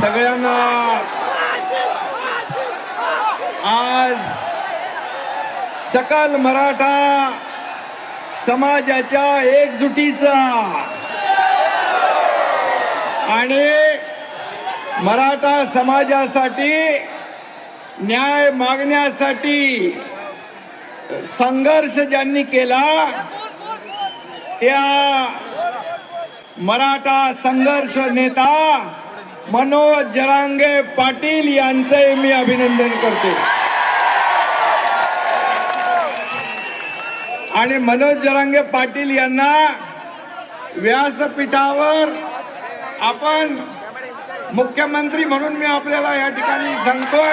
सगळ्यांना आज सकल मराठा समाजाच्या एकजुटीचा आणि मराठा समाजासाठी न्याय मागण्यासाठी संघर्ष ज्यांनी केला त्या मराठा संघर्ष नेता मनोज जरांगे पाटील यांचे मी अभिनंदन करतो. आणि मनोज जरांगे पाटील यांना व्यासपीठावर आपण मुख्यमंत्री म्हणून मी आपल्याला या ठिकाणी सांगतोय.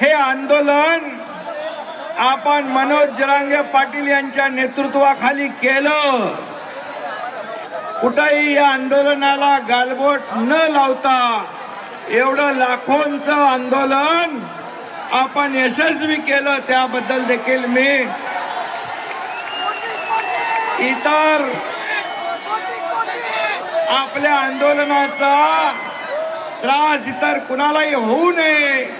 हे आंदोलन आपण मनोज जरांगे पाटील यांच्या नेतृत्वाखाली केलं. कुठंही या आंदोलनाला गालबोट न लावता एवढं लाखोंचं आंदोलन आपण यशस्वी केलं त्याबद्दल देखील मी इतर आपल्या आंदोलनाचा त्रास इतर कुणालाही होऊ नये.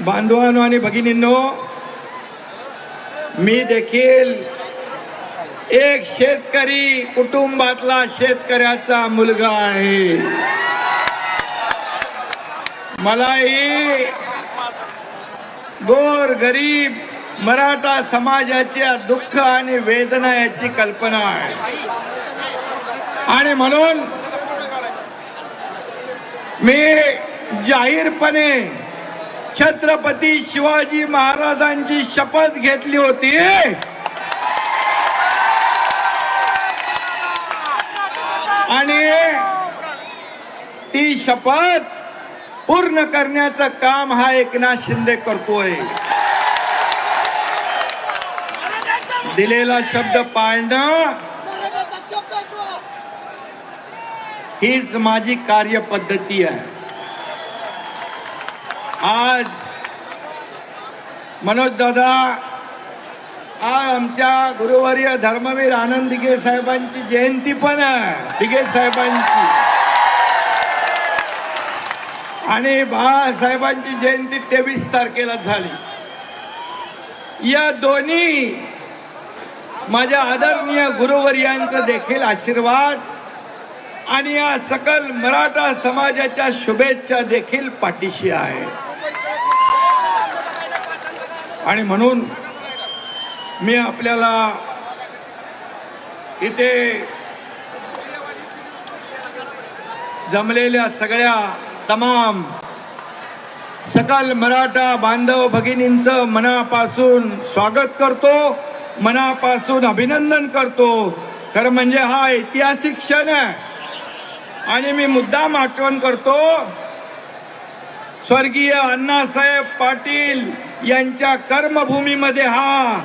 बांधवांनो आणि भगिनींनो मी देखील एक शेतकरी कुटुंबातला शेतकऱ्याचा मुलगा आहे. मलाही गोर गरीब मराठा समाजाच्या दुःख आणि वेदना याची कल्पना आहे. आणि म्हणून मी जाहीरपणे छत्रपती शिवाजी महाराजांची शपथ घेतली होती. आणि ती शपथ पूर्ण करण्याचं काम हा एकनाथ शिंदे करतोय. दिलेला शब्द पाळणं हीच माझी कार्यपद्धती आहे. आज मनोज दादा आज आमच्या गुरुवर्य धर्मवीर आनंद दिघे साहेबांची जयंती पण आहे. दिघे साहेबांची. आणि बाळासाहेबांची जयंती तेवीस तारखेला झाली. या दोन्ही माझ्या आदरणीय गुरुवर्यांचं देखील आशीर्वाद आणि या सकल मराठा समाजाच्या शुभेच्छा देखील पाठीशी आहे. आणि म्हणून मी आपल्याला इथे जमलेल्या सगळ्या तमाम सकल मराठा बांधव भगिनींचं मनापासून स्वागत करतो मनापासून अभिनंदन करतो. खरं म्हणजे हा ऐतिहासिक क्षण आहे. आणि मी मुद्दाम आठवण करतो स्वर्गीय अण्णासाहेब पाटील यांच्या कर्मभूमीमध्ये हा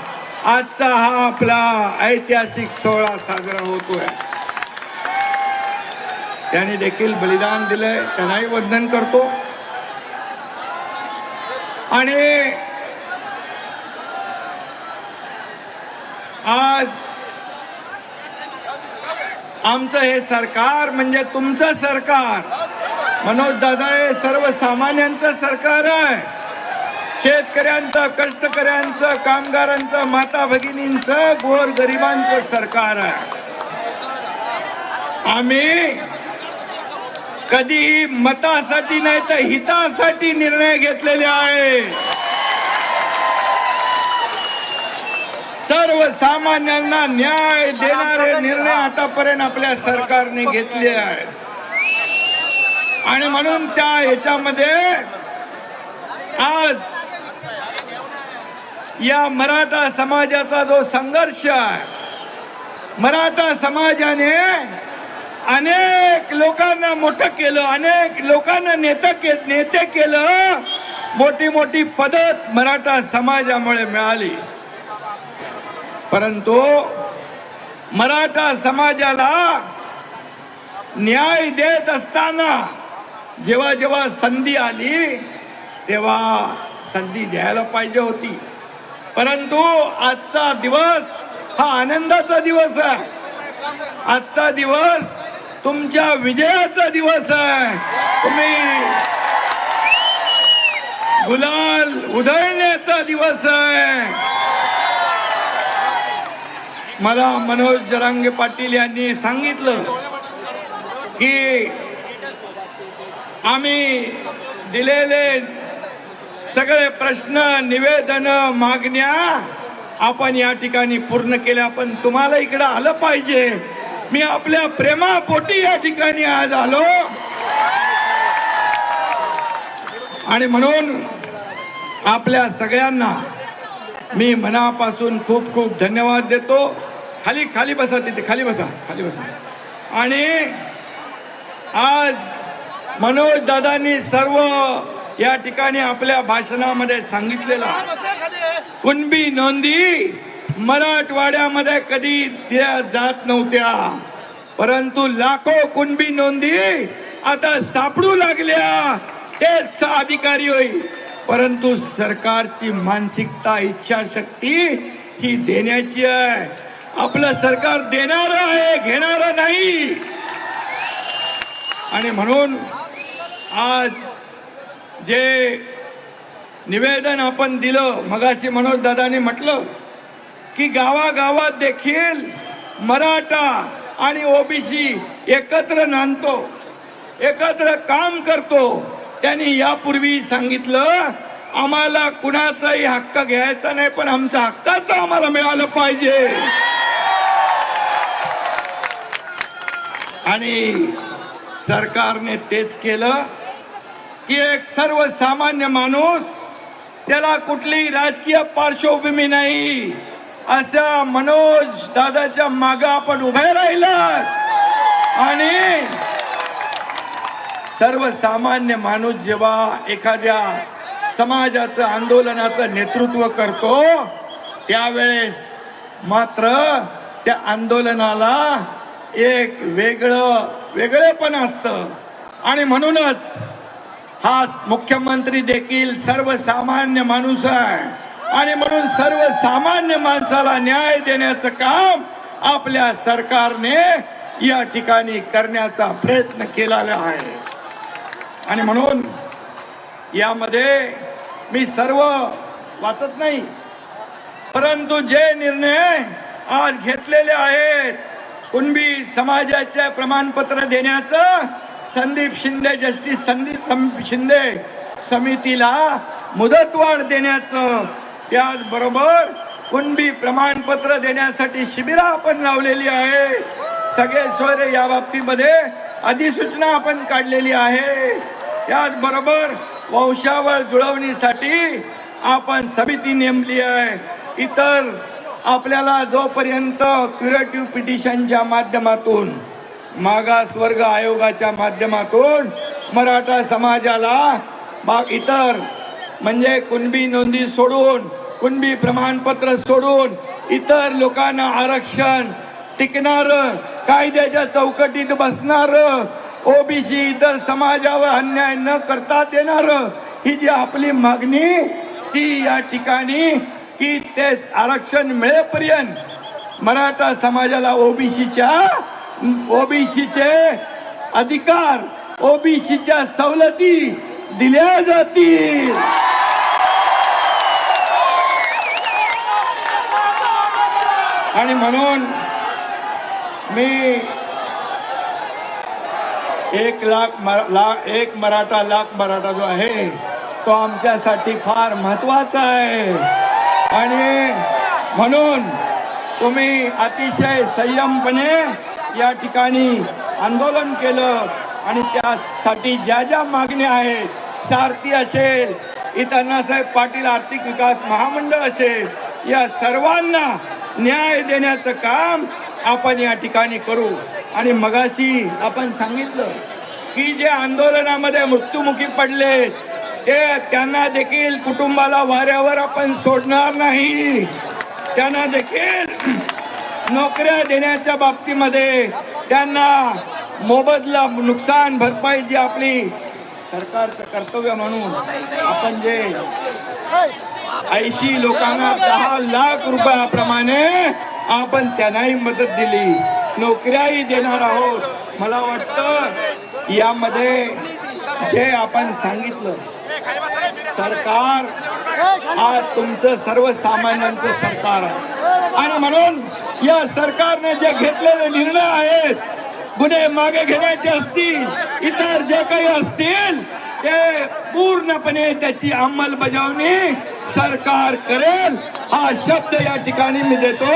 आजचा हा आपला ऐतिहासिक सोहळा साजरा होतोय. त्यांनी देखील बलिदान दिलंय त्यांनाही वंदन करतो. आणि आज आमचं हे सरकार म्हणजे तुमचं सरकार. मनोज दादा हे सर्वसामान्यांचं सरकार आहे. शेतकऱ्यांचं कष्टकऱ्यांचं कामगारांचं माता भगिनींचं गोर गरिबांचं सरकार आहे. आम्ही कधीही मतासाठी नाही तर हितासाठी निर्णय घेतलेले आहे. सर्वसामान्यांना न्याय देणारे निर्णय आतापर्यंत आपल्या सरकारने घेतले आहेत. आणि म्हणून त्या ह्याच्यामध्ये आज या मराठा समाजाचा जो संघर्ष आहे मराठा समाजाने अनेक लोकांना मोठं केलं अनेक लोकांना नेता के नेते केलं मोठी मोठी पदत मराठा समाजामुळे मिळाली. परंतु मराठा समाजाला न्याय देत असताना जेव्हा जेव्हा संधी आली तेव्हा संधी द्यायला पाहिजे होती. परंतु आजचा दिवस हा आनंदाचा दिवस आहे. आजचा दिवस तुमच्या विजयाचा दिवस आहे. तुम्ही गुलाल उधळण्याचा दिवस आहे. मला मनोज जरांगे पाटील यांनी सांगितलं की आम्ही दिलेले सगळे प्रश्न निवेदन मागण्या आपण या ठिकाणी पूर्ण केल्या पण तुम्हाला इकडं आलं पाहिजे. मी आपल्या प्रेमापोटी या ठिकाणी आज आलो. आणि म्हणून आपल्या सगळ्यांना मी मनापासून खूप खूप धन्यवाद देतो. खाली खाली बसा तिथे खाली बसा खाली बसा. आणि आज मनोज दादांनी सर्व या ठिकाणी आपल्या भाषणामध्ये सांगितलेलं कुणबी नोंदी मराठवाड्यामध्ये कधी दिल्या जात नव्हत्या. परंतु लाखो कुणबी नोंदी आता सापडू लागल्या. तेच अधिकारी होईल परंतु सरकारची मानसिकता इच्छाशक्ती ही देण्याची आहे. आपलं सरकार देणार आहे घेणार नाही. आणि म्हणून आज जे निवेदन आपण दिलं मगाशी मनोज दादानी म्हटलं की गावागावात देखील मराठा आणि ओबीसी एकत्र नांदतो एकत्र काम करतो. त्यांनी यापूर्वी सांगितलं आम्हाला कुणाचाही हक्क घ्यायचा नाही पण आमच्या हक्काचं आम्हाला मिळालं पाहिजे. आणि सरकारने तेच केलं. की एक सर्वसामान्य माणूस त्याला कुठली राजकीय पार्श्वभूमी नाही. अशा मनोज दादाच्या माग आपण उभे राहिलात. आणि सर्वसामान्य माणूस जेव्हा एखाद्या समाजाचं आंदोलनाचं नेतृत्व करतो त्यावेळेस मात्र त्या आंदोलनाला एक वेगळं वेगळेपण असतं. आणि म्हणूनच हा मुख्यमंत्री देखील सर्वसामान्य माणूस आहे. आणि म्हणून सर्वसामान्य माणसाला न्याय देण्याचं काम आपल्या सरकारने या ठिकाणी करण्याचा प्रयत्न केलेला आहे. आणि म्हणून यामध्ये मी सर्व वाचत नाही. परंतु जे निर्णय आज घेतलेले आहेत कुणबी समाजाचे प्रमाणपत्र देण्याचं संदीप शिंदे जस्टिस संदीप सम- शिंदे समितीला मुदतवाढ देण्याचं त्याचबरोबर कुणबी प्रमाणपत्र देण्यासाठी शिबिरं आपण लावलेली आहे. सगळे सोयरे या बाबतीमध्ये अधिसूचना आपण काढलेली आहे. त्याचबरोबर वंशावळ जुळवणीसाठी आपण समिती नेमली आहे. इतर आपल्याला जोपर्यंत क्युरेटिव्ह पिटिशनच्या माध्यमातून मागास वर्ग आयोगाच्या माध्यमातून मराठा समाजाला बाग इतर म्हणजे कुणबी नोंदी सोडून कुणबी प्रमाणपत्र सोडून इतर लोकांना आरक्षण टिकणार कायद्याच्या चौकटीत बसणार ओबीसी इतर समाजावर अन्याय न करता देणार ही जी आपली मागणी ती या ठिकाणी की तेच आरक्षण मिळेपर्यंत मराठा समाजाला ओबीसीच्या ओबीसीचे अधिकार ओबीसीच्या सवलती दिल्या जातील. आणि म्हणून मी एक लाख मरा- ला एक मराठा लाख मराठा जो आहे तो आमच्यासाठी फार महत्त्वाचा आहे. आणि म्हणून तुम्ही अतिशय संयमपणे या ठिकाणी आंदोलन केलं आणि त्यासाठी ज्या ज्या मागण्या आहेत सारथी असेल इथं अण्णासाहेब पाटील आर्थिक विकास महामंडळ असेल या सर्वांना न्याय देण्याचं काम आपण या ठिकाणी करू. आणि मगाशी आपण सांगितलं की जे आंदोलनामध्ये मृत्युमुखी पडले ते त्यांना देखील कुटुंबाला वाऱ्यावर आपण सोडणार नाही. त्यांना देखील नोकऱ्या देण्याच्या बाबतीमध्ये त्यांना मोबदला नुकसान भरपाई जी आपली सरकारचं कर्तव्य म्हणून आपण जे ऐंशी लोकांना दहा लाख रुपयाप्रमाणे आपण त्यांनाही मदत दिली. नोकऱ्याही देणार आहोत. मला वाटतं यामध्ये जे आपण सांगितलं सरकार हा तुमचं सर्वसामान्यांचं सरकार आहे. आणि म्हणून या सरकारने जे घेतलेले निर्णय आहेत गुन्हे मागे घेण्याचे असतील इतर जे काही असतील ते पूर्णपणे त्याची अंमलबजावणी सरकार करेल हा शब्द या ठिकाणी मी देतो.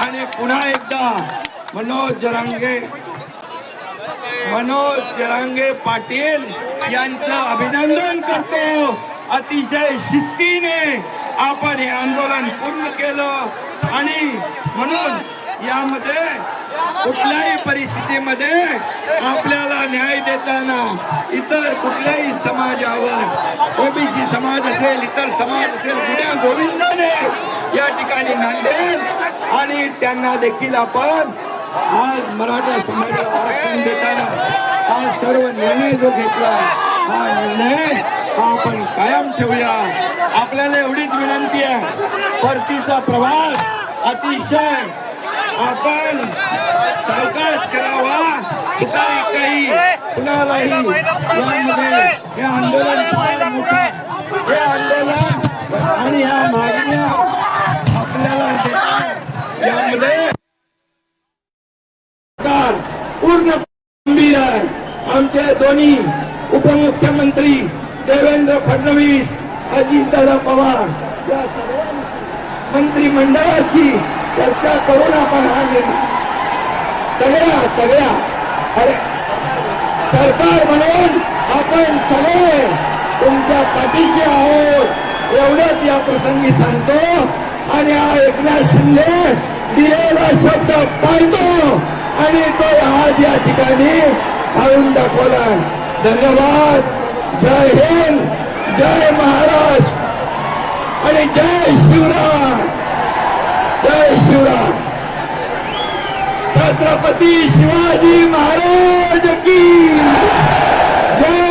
आणि पुन्हा एकदा मनोज जरांगे मनोज जरांगे पाटील यांचं अभिनंदन करतो. अतिशय शिस्तीने आपण हे आंदोलन पूर्ण केलं आणि म्हणून यामध्ये कुठल्याही परिस्थितीमध्ये आपल्याला न्याय देताना इतर कुठल्याही समाजावर ओबीसी समाज असेल इतर समाज असेल गुन्ह्या गोविंदाने या ठिकाणी नांदेल आणि त्यांना देखील आपण आज मराठा समाजाला आरक्षण देताना हा सर्व निर्णय जो घेतला हा निर्णय हा आपण कायम ठेवूया? आपल्याला एवढीच विनंती आहे. परतीचा प्रवास अतिशय आपण सावकाश करावा. सुतारी काही कुणालाही यामध्ये हे आंदोलन फार मोठं हे आंदोलन आणि ह्या मागण्या आपल्याला यामध्ये पूर्ण गंभीर आहे. आमचे दोन्ही उपमुख्यमंत्री देवेंद्र फडणवीस अजितदादा पवार या सर्व मंत्रिमंडळाशी चर्चा करून आपण हा निर्णय सगळ्या सगळ्या अरे सरकार म्हणून आपण सगळे तुमच्या पाठीशी आहोत. एवढंच या प्रसंगी सांगतो. आणि हा एकनाथ शिंदे दिलेला शब्द पाळतो. आणि तो आज या ठिकाणी खाऊन दाखवला. धन्यवाद. जय हिंद जय महाराष्ट्र आणि जय शिवराम जय शिवराम छत्रपती शिवाजी महाराज की जय.